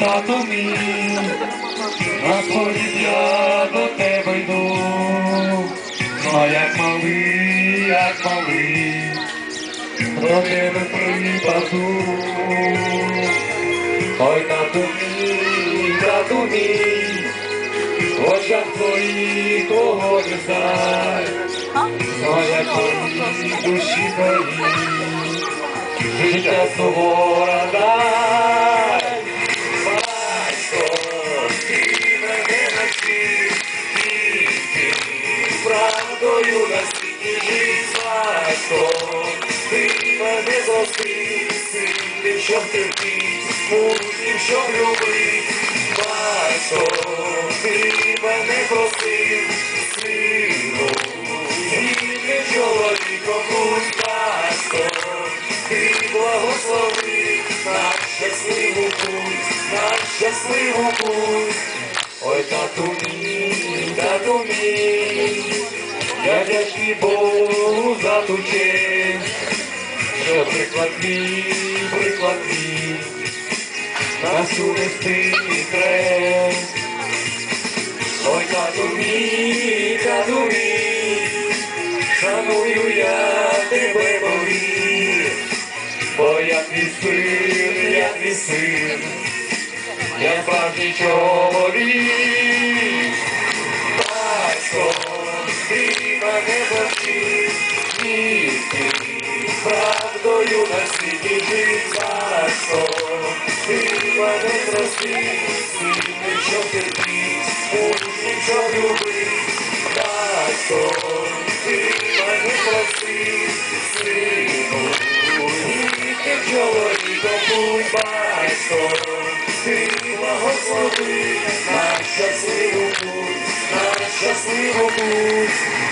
тату мій, на сході я до тебе йду, а як малий, як малий, до тебе припаду. Ой, тату мій, тату мій, в очах твоїх кого не знай, ой, як твої душі твої, життя сувора правдою на світі жить, ти мене зростив, сильним, щоб терпіть, мужнім, щоб любить, батько, ти мене просив, сину, вільним чоловіком будь, батько, ти благослови на щасливу путь, на щасливу путь. Ой, тату мій, я вдячний Богу за ту що приклад мій, приклад мій, нас унести хрест. Ой, тату мій, тату мій, шаную я тебе, повір, бо я твій син, я твій син, я справжній чоловік. Мене навчив, правдою на світі жить, батько, ти мене зростив, сильним, що терпіть, мужнім, що любить, батько, ти мене просив, сину, вільним чоловіком будь, батько, ти благослови на щасливу путь, на щасливу путь.